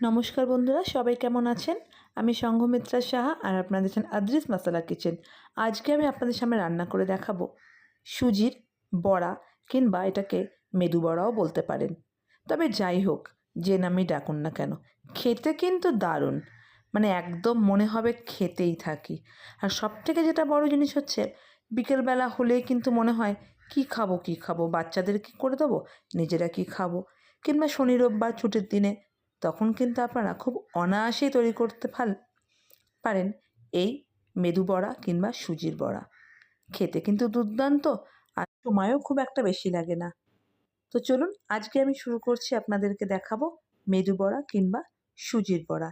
নমস্কার বন্ধুরা, সবাই কেমন আছেন? আমি সংঘমিত্রা সাহা আর আপনাদের দেখছেন আদ্রিস মশলা কিচেন। আজকে আমি আপনাদের সামনে রান্না করে দেখাবো সুজির বড়া কিংবা এটাকে মেদু বড়াও বলতে পারেন। তবে যাই হোক, যে নামই ডাকুন না কেন, খেতে কিন্তু দারুণ। মানে একদম মনে হবে খেতেই থাকি। আর সব থেকে যেটা বড় জিনিস হচ্ছে, বিকেলবেলা হলেই কিন্তু মনে হয়, কি খাব কি খাব, বাচ্চাদের কি করে দেবো, নিজেরা কি খাব? কিংবা শনি রোববার ছুটির দিনে তখন কিন্তু আপনারা খুব অনায়াসেই তৈরি করতে পার- পারেন। এই মেদু বড়া কিংবা সুজির বড়া। খেতে কিন্তু দুর্দান্ত আর সময়ও খুব একটা বেশি লাগে না। তো চলুন আজকে আমি শুরু করছি আপনাদেরকে দেখাবো মেদু বড়া কিংবা সুজির বড়া,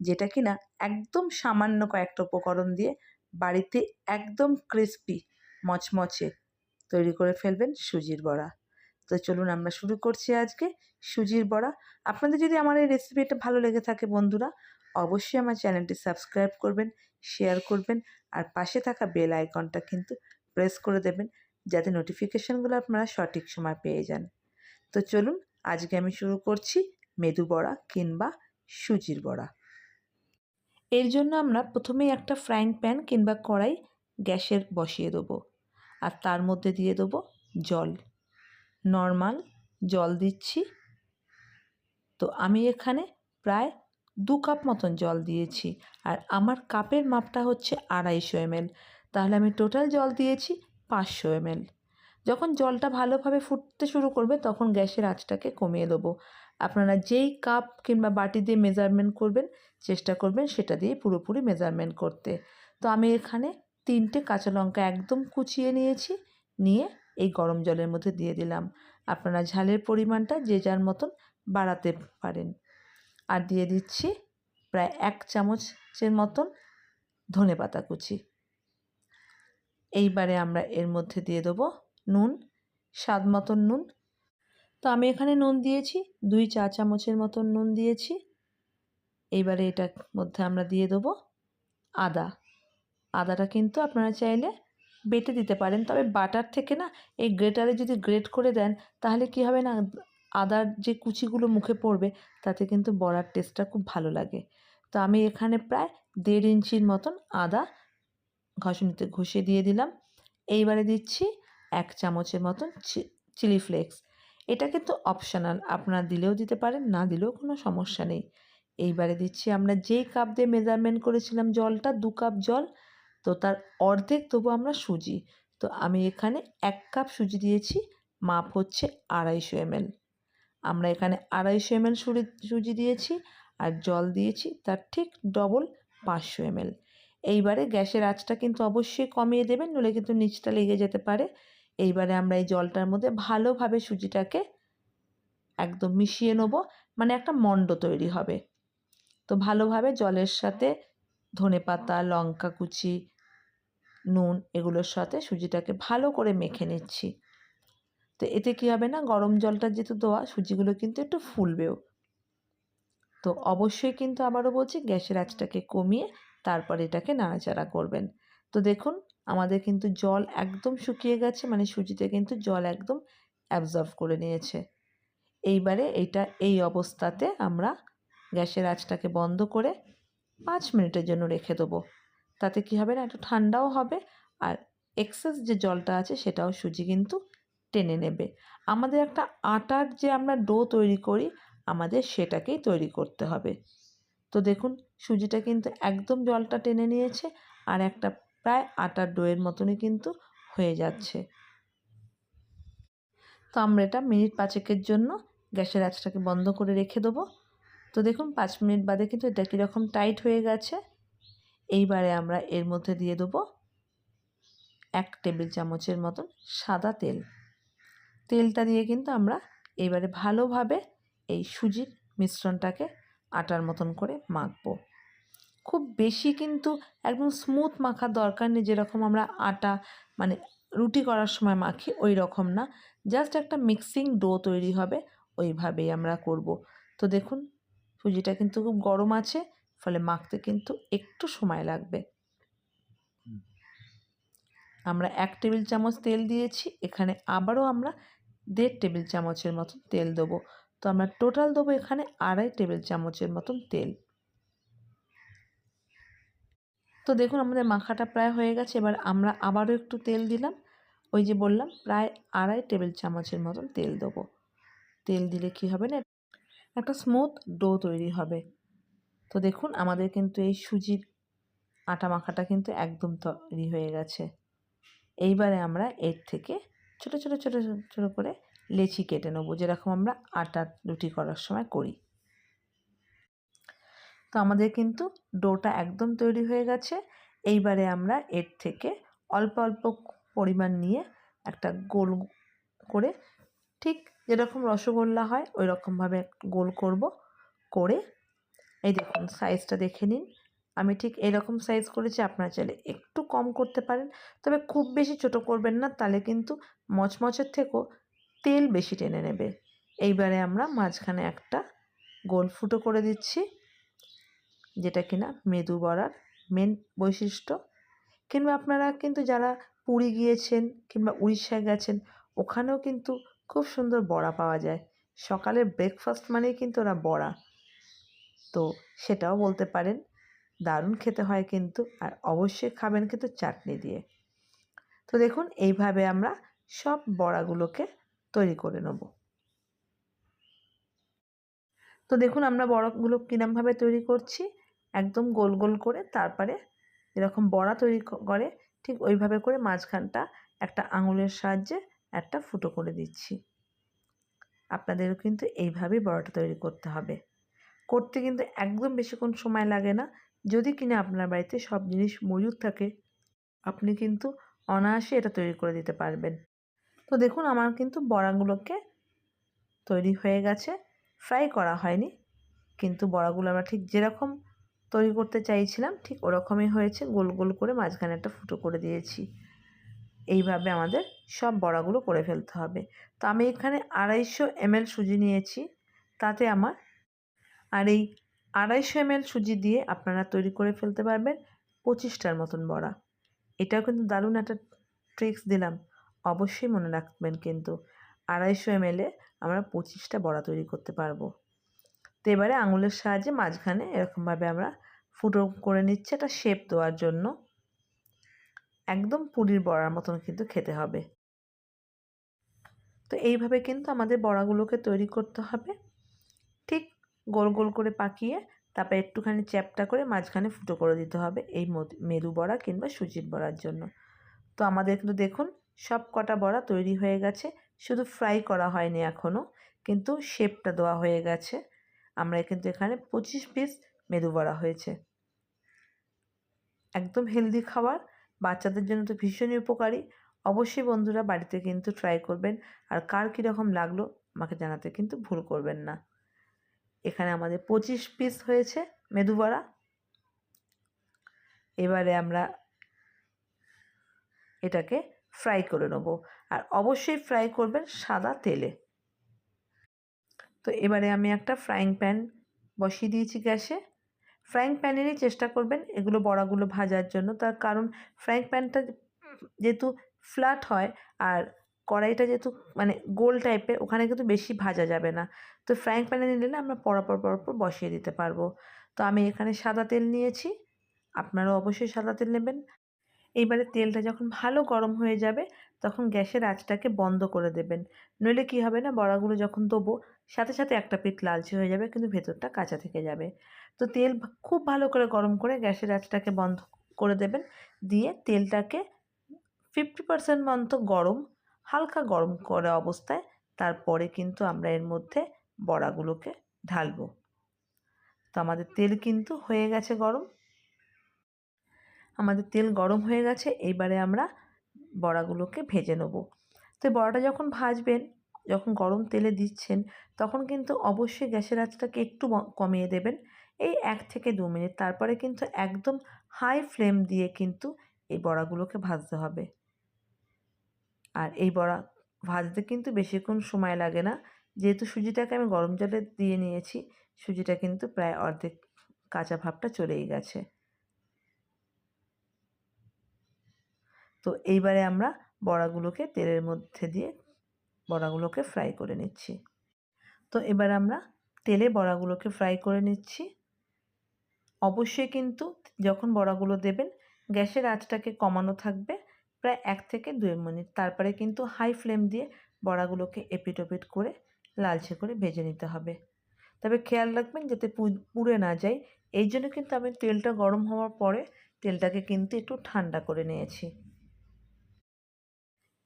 যেটা কিনা একদম সামান্য কয়েকটা উপকরণ দিয়ে বাড়িতে একদম ক্রিস্পি মচমচে তৈরি করে ফেলবেন সুজির বড়া। তো চলুন আমরা শুরু করছি আজকে সুজির বড়া। আপনাদের যদি আমার এই রেসিপিটা ভালো লেগে থাকে বন্ধুরা, অবশ্যই আমার চ্যানেলটি সাবস্ক্রাইব করবেন শেয়ার করবেন আর পাশে থাকা বেল আইকনটা কিন্তু প্রেস করে দেবেন যাতে নোটিফিকেশানগুলো আপনারা সঠিক সময় পেয়ে যান। তো চলুন আজকে আমি শুরু করছি মেদু বড়া কিংবা সুজির বড়া। এর জন্য আমরা প্রথমেই একটা ফ্রাইং প্যান কিংবা কড়াই গ্যাসের বসিয়ে দেবো আর তার মধ্যে দিয়ে দেবো জল। নর্মাল জল দিচ্ছি। তো আমি এখানে প্রায় দু কাপ মতন জল দিয়েছি। আর আমার কাপের মাপটা হচ্ছে আড়াইশো এমএল। তাহলে আমি টোটাল জল দিয়েছি পাঁচশো এমএল। যখন জলটা ভালোভাবে ফুটতে শুরু করবে, তখন গ্যাসের আঁচটাকে কমিয়ে দেবো। আপনারা যেই কাপ কিংবা বাটি দিয়ে মেজারমেন্ট করবেন, চেষ্টা করবেন সেটা দিয়ে পুরোপুরি মেজারমেন্ট করতে। তো আমি এখানে তিনটে কাঁচা লঙ্কা একদম কুচিয়ে নিয়েছি। নিয়ে এই গরম জলের মধ্যে দিয়ে দিলাম। আপনারা ঝালের পরিমাণটা যে যার মতন বাড়াতে পারেন। আর দিয়ে দিচ্ছি প্রায় এক চামচের মতন ধনে পাতা কুচি। এইবারে আমরা এর মধ্যে দিয়ে দেবো নুন, স্বাদ মতন নুন। তো আমি এখানে নুন দিয়েছি, দুই চা চামচের মতন নুন দিয়েছি। এইবারে এটার মধ্যে আমরা দিয়ে দেবো আদা। আদাটা কিন্তু আপনারা চাইলে বেটে দিতে পারেন। তবে বাটার থেকে না, এই গ্রেটারে যদি গ্রেট করে দেন, তাহলে কি হবে না, আদার যে কুচিগুলো মুখে পড়বে, তাতে কিন্তু বড়ার টেস্টটা খুব ভালো লাগে। তো আমি এখানে প্রায় দেড় ইঞ্চির মতন আদা ঘষণিতে ঘষে দিয়ে দিলাম। এইবারে দিচ্ছি এক চামচের মতন চিলি ফ্লেক্স। এটা কিন্তু অপশনাল, আপনারা দিলেও দিতে পারেন, না দিলেও কোনো সমস্যা নেই। এইবারে দিচ্ছি আমরা যেই কাপ দিয়ে মেজারমেন্ট করেছিলাম জলটা, দু কাপ জল তো তার অর্ধেক তবু আমরা সুজি। তো আমি এখানে এক কাপ সুজি দিয়েছি, মাপ হচ্ছে আড়াইশো এমএল। আমরা এখানে আড়াইশো এমএল সুজি সুজি দিয়েছি আর জল দিয়েছি, তার ঠিক ডবল পাঁচশো এমএল। এইবারে গ্যাসের আঁচটা কিন্তু অবশ্যই কমিয়ে দেবেন, নইলে কিন্তু নিচটা লেগে যেতে পারে। এইবারে আমরা এই জলটার মধ্যে ভালোভাবে সুজিটাকে একদম মিশিয়ে নেব মানে একটা মণ্ড তৈরি হবে। তো ভালোভাবে জলের সাথে ধনে পাতা, লঙ্কা কুচি, নুন এগুলোর সাথে সুজিটাকে ভালো করে মেখে নিচ্ছি। তো এতে কী হবে না? গরম জলটা যেহেতু দেওয়া, সুজিগুলো কিন্তু একটু ফুলবেও। তো অবশ্যই কিন্তু আবারও বলছি, গ্যাসের আঁচটাকে কমিয়ে তারপর এটাকে নাড়াচাড়া করবেন। তো দেখুন, আমাদের কিন্তু জল একদম শুকিয়ে গেছে মানে সুজিতে কিন্তু জল একদম অ্যাবজর্ভ করে নিয়েছে। এইবারে এইটা এই অবস্থাতে আমরা গ্যাসের আঁচটাকে বন্ধ করে পাঁচ মিনিটের জন্য রেখে দেবো। তাতে কী হবে না, একটু ঠান্ডাও হবে আর এক্সেস যে জলটা আছে সেটাও সুজি কিন্তু টেনে নেবে। আমাদের একটা আটার যে আমরা ডো তৈরি করি, আমাদের সেটাকেই তৈরি করতে হবে। তো দেখুন, সুজিটা কিন্তু একদম জলটা টেনে নিয়েছে আর একটা প্রায় আটার ডোয়ের মতনই কিন্তু হয়ে যাচ্ছে। তো আমরা এটা মিনিট পাঁচেকের জন্য গ্যাসের আঁচটাকে বন্ধ করে রেখে দেবো। তো দেখুন, পাঁচ মিনিট বাদে কিন্তু এটা কীরকম টাইট হয়ে গেছে। এইবারে আমরা এর মধ্যে দিয়ে দেবো এক টেবিল চামচের মতন সাদা তেল। তেলটা দিয়ে কিন্তু আমরা এইবারে ভালোভাবে এই সুজির মিশ্রণটাকে আটার মতন করে মাখবো। খুব বেশি কিন্তু একদম স্মুথ মাখার দরকার নেই, যেরকম আমরা আটা মানে রুটি করার সময় মাখি, ওই রকম না। জাস্ট একটা মিক্সিং ডো তৈরি হবে, ওইভাবেই আমরা করব। তো দেখুন সুজিটা কিন্তু খুব গরম আছে ফলে মাখতে কিন্তু একটু সময় লাগবে। আমরা এক টেবিল চামচ তেল দিয়েছি এখানে আবারও আমরা দেড় টেবিল চামচের মতো তেল দেবো। তো আমরা টোটাল দেবো এখানে আড়াই টেবিল চামচের মতন তেল। তো দেখুন আমাদের মাখাটা প্রায় হয়ে গেছে এবার আমরা আবারও একটু তেল দিলাম। ওই যে বললাম প্রায় আড়াই টেবিল চামচের মতন তেল দেবো। তেল দিলে কি হবে না? একটা স্মুথ ডো তৈরি হবে। তো দেখুন, আমাদের কিন্তু এই সুজির আটা মাখাটা কিন্তু একদম তৈরি হয়ে গেছে। এইবারে আমরা এর থেকে ছোট ছোট ছোট ছোট করে লেচি কেটে নেব, যেরকম আমরা আটা রুটি করার সময় করি। তো আমাদের কিন্তু ডোটা একদম তৈরি হয়ে গেছে। এইবারে আমরা এর থেকে অল্প অল্প পরিমাণ নিয়ে একটা গোল করে ঠিক যেরকম রসগোল্লা হয় ওই রকমভাবে গোল করব করে। এই দেখুন সাইজটা দেখে নিন। আমি ঠিক এরকম সাইজ করেছি, আপনারা চাইলে একটু কম করতে পারেন। তবে খুব বেশি ছোট করবেন না, তাহলে কিন্তু মচমচের থেকেও তেল বেশি টেনে নেবে। এইবারে আমরা মাঝখানে একটা গোল ফুটো করে দিচ্ছি, যেটা কিনা মেদু বড়ার মেন বৈশিষ্ট্য। কিংবা আপনারা কিন্তু যারা পুরী গিয়েছেন কিংবা উড়িষ্যায় গেছেন, ওখানেও কিন্তু খুব সুন্দর বড়া পাওয়া যায়। সকালের ব্রেকফাস্ট মানেই কিন্তু ওরা বড়া। তো সেটাও বলতে পারেন, দারুণ খেতে হয় কিন্তু, আর অবশ্যই খাবেন কিন্তু চাটনি দিয়ে। তো দেখুন, এইভাবে আমরা সব বড়াগুলোকে তৈরি করে নেব। তো দেখুন, আমরা বড়াগুলো কিরমভাবে তৈরি করছি, একদম গোল গোল করে, তারপরে এরকম বড়া তৈরি করে, ঠিক ওইভাবে করে মাঝখানটা একটা আঙুলের সাহায্যে একটা ফুটো করে দিচ্ছি। আপনাদেরও কিন্তু এইভাবেই বড়াটা তৈরি করতে হবে। করতে কিন্তু একদম বেশিক্ষণ সময় লাগে না। যদি কিনা আপনার বাড়িতে সব জিনিস মজুদ থাকে, আপনি কিন্তু অনায়াসে এটা তৈরি করে দিতে পারবেন। তো দেখুন, আমার কিন্তু বড়াগুলোকে তৈরি হয়ে গেছে। ফ্রাই করা হয়নি, কিন্তু বড়াগুলো আমরা ঠিক যেরকম তৈরি করতে চাইছিলাম, ঠিক ওরকমই হয়েছে। গোল গোল করে মাঝখানে একটা ফুটো করে দিয়েছি। এইভাবে আমাদের সব বড়াগুলো করে ফেলতে হবে। তো আমি এখানে আড়াইশো এমএল সুজি নিয়েছি। তাতে আমার আর এই আড়াইশো এমএল সুজি দিয়ে আপনারা তৈরি করে ফেলতে পারবেন পঁচিশটার মতন বড়া। এটাও কিন্তু দারুণ একটা ট্রিক্স দিলাম। অবশ্যই মনে রাখবেন কিন্তু আড়াইশো এমএলে আমরা পঁচিশটা বড়া তৈরি করতে পারব। তো এবারে আঙুলের সাহায্যে মাঝখানে এরকমভাবে আমরা ফুটো করে নিচ্ছি। একটা শেপ দেওয়ার জন্য। একদম পুরীর বড়ার মতন কিন্তু খেতে হবে। তো এইভাবে কিন্তু আমাদের বড়াগুলোকে তৈরি করতে হবে। ঠিক গোল গোল করে পাকিয়ে তারপর একটুখানি চ্যাপটা করে মাঝখানে ফুটো করে দিতে হবে এই মেরু বড়া কিংবা সুজির বড়ার জন্য। তো আমাদের কিন্তু দেখুন সব কটা বড়া তৈরি হয়ে গেছে। শুধু ফ্রাই করা হয়নি এখনও কিন্তু শেপটা দেওয়া হয়ে গেছে। আমরা কিন্তু এখানে পঁচিশ পিস মেদু বড়া হয়েছে। একদম হেলদি খাবার। বাচ্চাদের জন্য তো ভীষণই উপকারী। অবশ্যই বন্ধুরা বাড়িতে কিন্তু ট্রাই করবেন। আর কার কীরকম লাগল আমাকে জানাতে কিন্তু ভুল করবেন না। এখানে আমাদের পঁচিশ পিস হয়েছে মেদু বড়া। এবারে আমরা এটাকে ফ্রাই করে নেব। আর অবশ্যই ফ্রাই করবেন সাদা তেলে। তো এবারে আমি একটা ফ্রাইং প্যান বসিয়ে দিয়েছি গ্যাসে। ফ্রাইং প্যানেরই চেষ্টা করবেন এগুলো বড়াগুলো ভাজার জন্য। তার কারণ ফ্রাইং প্যানটা যেহেতু ফ্ল্যাট হয় আর কড়াইটা যেহেতু মানে গোল টাইপের ওখানে কিন্তু বেশি ভাজা যাবে না। তো ফ্রাইং প্যানে নিলে আমরা পরপর পরপর বসিয়ে দিতে পারব। তো আমি এখানে সাদা তেল নিয়েছি। আপনারাও অবশ্যই সাদা তেল নেবেন। এইবারে তেলটা যখন ভালো গরম হয়ে যাবে, তখন গ্যাসের আঁচটাকে বন্ধ করে দেবেন। নইলে কী হবে না, বড়াগুলো যখন দেবো, সাথে সাথে একটা পিঠ লালচে হয়ে যাবে, কিন্তু ভেতরটা কাঁচা থেকে যাবে। তো তেল খুব ভালো করে গরম করে গ্যাসের আঁচটাকে বন্ধ করে দেবেন। দিয়ে তেলটাকে ফিফটি পার্সেন্ট মতো গরম, হালকা গরম করা অবস্থায় তারপরে কিন্তু আমরা এর মধ্যে বড়াগুলোকে ঢালবো। তো আমাদের তেল কিন্তু হয়ে গেছে গরম। আমাদের তেল গরম হয়ে গেছে, এইবারে আমরা বড়াগুলোকে ভেজে নেব। তো বড়াটা যখন ভাজবেন, যখন গরম তেলে দিচ্ছেন, তখন কিন্তু অবশ্যই গ্যাসের আঁচটাকে একটু কমিয়ে দেবেন। এই এক থেকে দু মিনিট। তারপরে কিন্তু একদম হাই ফ্লেম দিয়ে কিন্তু এই বড়াগুলোকে ভাজতে হবে। আর এই বড়া ভাজতে কিন্তু বেশিক্ষণ সময় লাগে না। যেহেতু সুজিটাকে আমি গরম জলে দিয়ে নিয়েছি, সুজিটা কিন্তু প্রায় অর্ধেক কাঁচা ভাবটা চলেই গেছে। তো এইবারে আমরা বড়াগুলোকে তেলের মধ্যে দিয়ে বড়াগুলোকে ফ্রাই করে নিচ্ছি। তো এবার আমরা তেলে বড়াগুলোকে ফ্রাই করে নিচ্ছি। অবশ্যই কিন্তু যখন বড়াগুলো দেবেন, গ্যাসের আঁচটাকে কমানো থাকবে প্রায় এক থেকে দুই মিনিট। তারপরে কিন্তু হাই ফ্লেম দিয়ে বড়াগুলোকে এপিট ওপিট করে লালচে করে ভেজে নিতে হবে। তবে খেয়াল রাখবেন যাতে পুড়ে না যায়। এই জন্য কিন্তু আমি তেলটা গরম হওয়ার পরে তেলটাকে কিন্তু একটু ঠান্ডা করে নিয়েছি।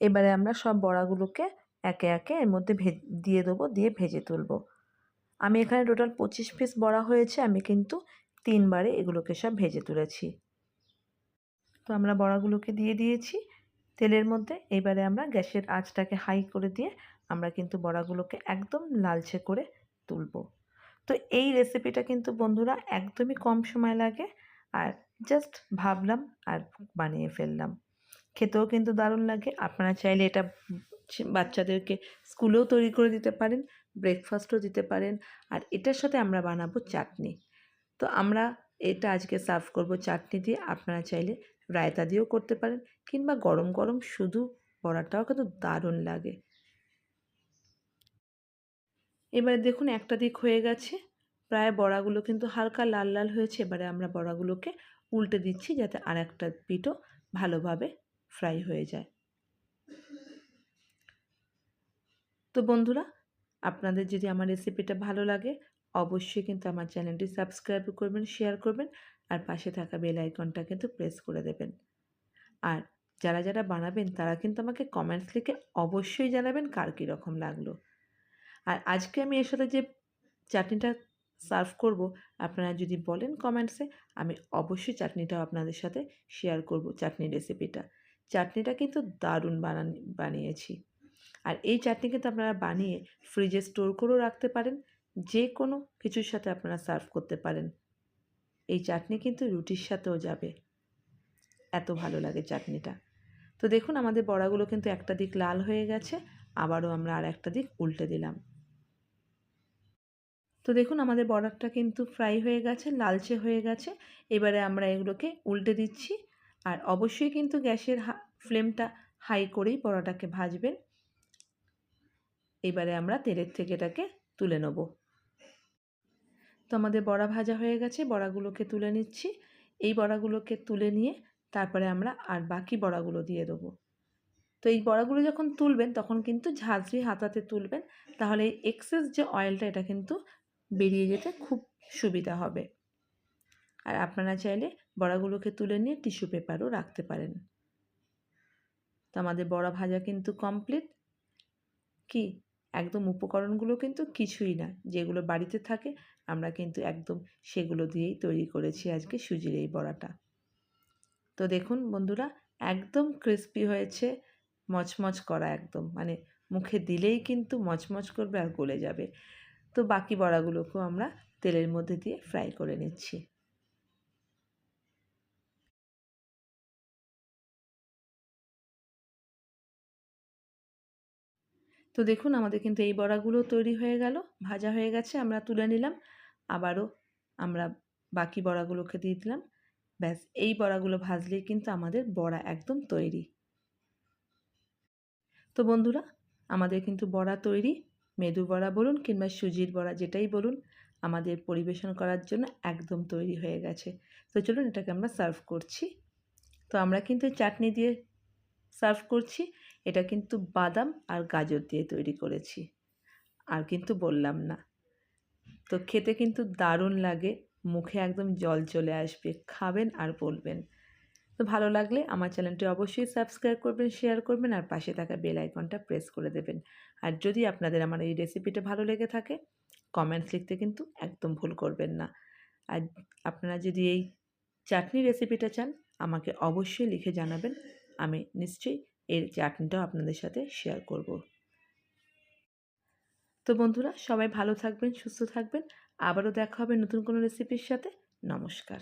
এবারে আমরা সব বড়াগুলোকে একে একে এর মধ্যে ভে দিয়ে দেবো, দিয়ে ভেজে তুলব। আমি এখানে টোটাল পঁচিশ পিস বড়া হয়েছে, আমি কিন্তু তিনবারে এগুলোকে সব ভেজে তুলেছি। তো আমরা বড়াগুলোকে দিয়ে দিয়েছি। তেলের মধ্যে এবারে আমরা গ্যাসের আঁচটাকে হাই করে দিয়ে আমরা কিন্তু বড়াগুলোকে একদম লালচে করে তুলব। তো এই রেসিপিটা কিন্তু বন্ধুরা একদমই কম সময় লাগে আর জাস্ট ভাবলাম আর বানিয়ে ফেললাম। খেতেও কিন্তু দারুণ লাগে। আপনারা চাইলে এটা বাচ্চাদেরকে স্কুলেও তৈরি করে দিতে পারেন ব্রেকফাস্টও দিতে পারেন। আর এটার সাথে আমরা বানাবো চাটনি। তো আমরা এটা আজকে সার্ভ করব চাটনি দিয়ে। আপনারা চাইলে রায়তা দিয়েও করতে পারেন কিংবা গরম গরম শুধু বড়াটাও কিন্তু দারুণ লাগে। এবারে দেখুন একটা দিক হয়ে গেছে। প্রায় বড়াগুলো কিন্তু হালকা লাল লাল হয়েছে। এবারে আমরা বড়াগুলোকে উল্টে দিচ্ছি যাতে আর একটা পিঠও ভালোভাবে ফ্রাই হয়ে যায়। তো বন্ধুরা, আপনাদের যদি আমার রেসিপিটা ভালো লাগে অবশ্যই কিন্তু আমার চ্যানেলটি সাবস্ক্রাইব করবেন, শেয়ার করবেন আর পাশে থাকা বেল আইকনটা কিন্তু প্রেস করে দেবেন। আর যারা যারা বানাবেন তারা কিন্তু আমাকে কমেন্টস লিখে অবশ্যই জানাবেন কার কীরকম লাগল। আর আজকে আমি এর সাথে যে চাটনিটা সার্ভ করব, আপনারা যদি বলেন কমেন্টসে, আমি অবশ্যই চাটনিটাও আপনাদের সাথে শেয়ার করব চাটনি রেসিপিটা। চাটনিটা কিন্তু দারুণ বানান, বানিয়েছি। আর এই চাটনি কিন্তু আপনারা বানিয়ে ফ্রিজে স্টোর করেও রাখতে পারেন। যে কোনো কিছুর সাথে আপনারা সার্ভ করতে পারেন। এই চাটনি কিন্তু রুটির সাথেও যাবে। এত ভালো লাগে চাটনিটা। তো দেখুন, আমাদের বড়াগুলো কিন্তু একটা দিক লাল হয়ে গেছে, আবারও আমরা আর একটা দিক উল্টে দিলাম। তো দেখুন, আমাদের বড়াটা কিন্তু ফ্রাই হয়ে গেছে, লালচে হয়ে গেছে। এবারে আমরা এগুলোকে উল্টে দিচ্ছি। আর অবশ্যই কিন্তু গ্যাসের ফ্লেমটা হাই করেই বড়াটাকে ভাজবেন। এবারে আমরা তেলের থেকে এটাকে তুলে নেব। তো আমাদের বড়া ভাজা হয়ে গেছে, বড়াগুলোকে তুলে নিচ্ছি। এই বড়াগুলোকে তুলে নিয়ে তারপরে আমরা আর বাকি বড়াগুলো দিয়ে দেবো। তো এই বড়াগুলো যখন তুলবেন, তখন কিন্তু ঝাঁঝরি হাতাতে তুলবেন, তাহলে এই এক্সেস যে অয়েলটা এটা কিন্তু বেরিয়ে যেতে খুব সুবিধা হবে। আর আপনারা চাইলে বড়াগুলোকে তুলে নিয়ে টিস্যু পেপারও রাখতে পারেন। তো আমাদের বড়া ভাজা কিন্তু কমপ্লিট কি? একদম উপকরণগুলো কিন্তু কিছুই না। যেগুলো বাড়িতে থাকে, আমরা কিন্তু একদম সেগুলো দিয়েই তৈরি করেছি আজকে সুজির এই বড়াটা। তো দেখুন বন্ধুরা, একদম ক্রিস্পি হয়েছে, মচমচ করা একদম। মানে মুখে দিলেই কিন্তু মচমচ করবে আর গলে যাবে। তো বাকি বড়াগুলোকেও আমরা তেলের মধ্যে দিয়ে ফ্রাই করে নিচ্ছি। তো দেখুন, আমাদের কিন্তু এই বড়াগুলো তৈরি হয়ে গেল, ভাজা হয়ে গেছে, আমরা তুলে নিলাম। আবারও আমরা বাকি বড়াগুলোকে দিয়ে দিলাম। ব্যাস, এই বড়াগুলো ভাজলেই কিন্তু আমাদের বড়া একদম তৈরি। তো বন্ধুরা, আমাদের কিন্তু বড়া তৈরি। মেদু বড়া বলুন কিংবা সুজির বড়া যেটাই বলুন, আমাদের পরিবেশন করার জন্য একদম তৈরি হয়ে গেছে। তো চলুন এটাকে আমরা সার্ভ করছি। তো আমরা কিন্তু চাটনি দিয়ে সার্ভ করছি। এটা কিন্তু বাদাম আর গাজর দিয়ে তৈরি করেছি। আর কিন্তু বললাম না। তো খেতে কিন্তু দারুণ লাগে, মুখে একদম জল চলে আসবে, খাবেন আর বলবেন। তো ভালো লাগলে আমার চ্যানেলটি অবশ্যই সাবস্ক্রাইব করবেন, শেয়ার করবেন আর পাশে থাকা বেল আইকনটা প্রেস করে দেবেন। আর যদি আপনাদের আমার এই রেসিপিটা ভালো লেগে থাকে, কমেন্টস লিখতে কিন্তু একদম ভুল করবেন না। আর আপনারা যদি এই চাটনি রেসিপিটা চান, আমাকে অবশ্যই লিখে জানাবেন, আমি নিশ্চয়ই এর চাটনিটাও আপনাদের সাথে শেয়ার করব। তো বন্ধুরা, সবাই ভালো থাকবেন, সুস্থ থাকবেন। আবারও দেখা হবে নতুন কোনো রেসিপির সাথে। নমস্কার।